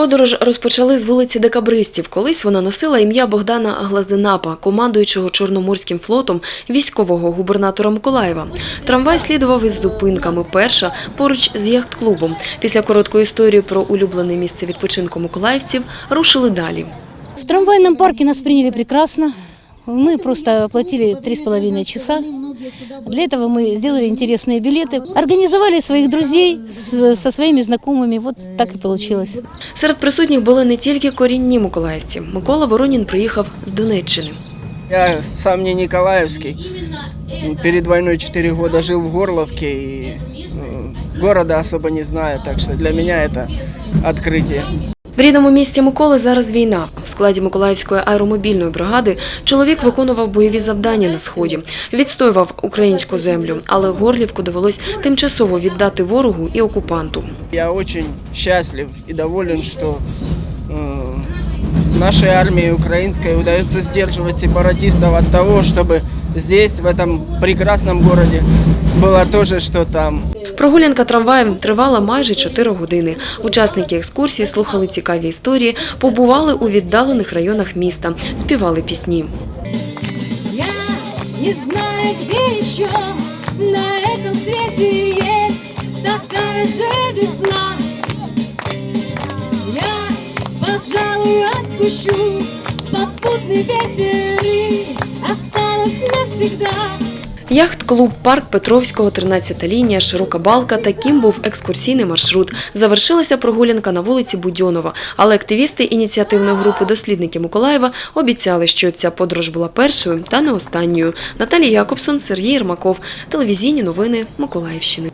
Подорож розпочали з вулиці Декабристів. Колись вона носила ім'я Богдана Глазденапа, командуючого Чорноморським флотом військового губернатора Миколаєва. Трамвай слідував із зупинками. Перша поруч з яхт-клубом. Після короткої історії про улюблене місце відпочинку миколаївців рушили далі. В трамвайном парке нас приняли прекрасно. Мы просто с половиной часа. Для этого мы сделали интересные билеты, организовали своих друзей с- со своими знакомыми. Вот так и получилось. Серед присутніх були не тільки корінні миколаївці. Микола Воронін приїхав з Донеччини. Я сам не Николаевский. Перед войной 4 года жил в Горловке и э, города особо не знаю, так что для меня это открытие. В рідному місті Миколи зараз війна. В складі Миколаївської аеромобільної бригади чоловік виконував бойові завдання на сході, відстоював українську землю, але Горлівку довелось тимчасово віддати ворогу і окупанту. Я очень счастлив и доволен, что э, нашей армии украинской удается сдерживать сепаратистов от того, чтобы здесь, в этом прекрасном городе, было то же, что там. Прогулянка трамваєм тривала майже 4 години. Учасники екскурсії слухали цікаві історії, побували у віддалених районах міста, співали пісні. Я не знаю, где еще на этом свете есть такая же весна. Я, пожалуй, отпущу попутный ветер и останусь навсегда. Яхт-клуб Парк Петровського, 13 лінія, широка балка. Таким був екскурсійний маршрут. Завершилася прогулянка на вулиці Будьонова. Але активісти ініціативної групи дослідники Миколаєва обіцяли, що ця подорож була першою та не останньою. Наталія Якобсон, Сергій Єрмаков. Телевізійні новини Миколаївщини.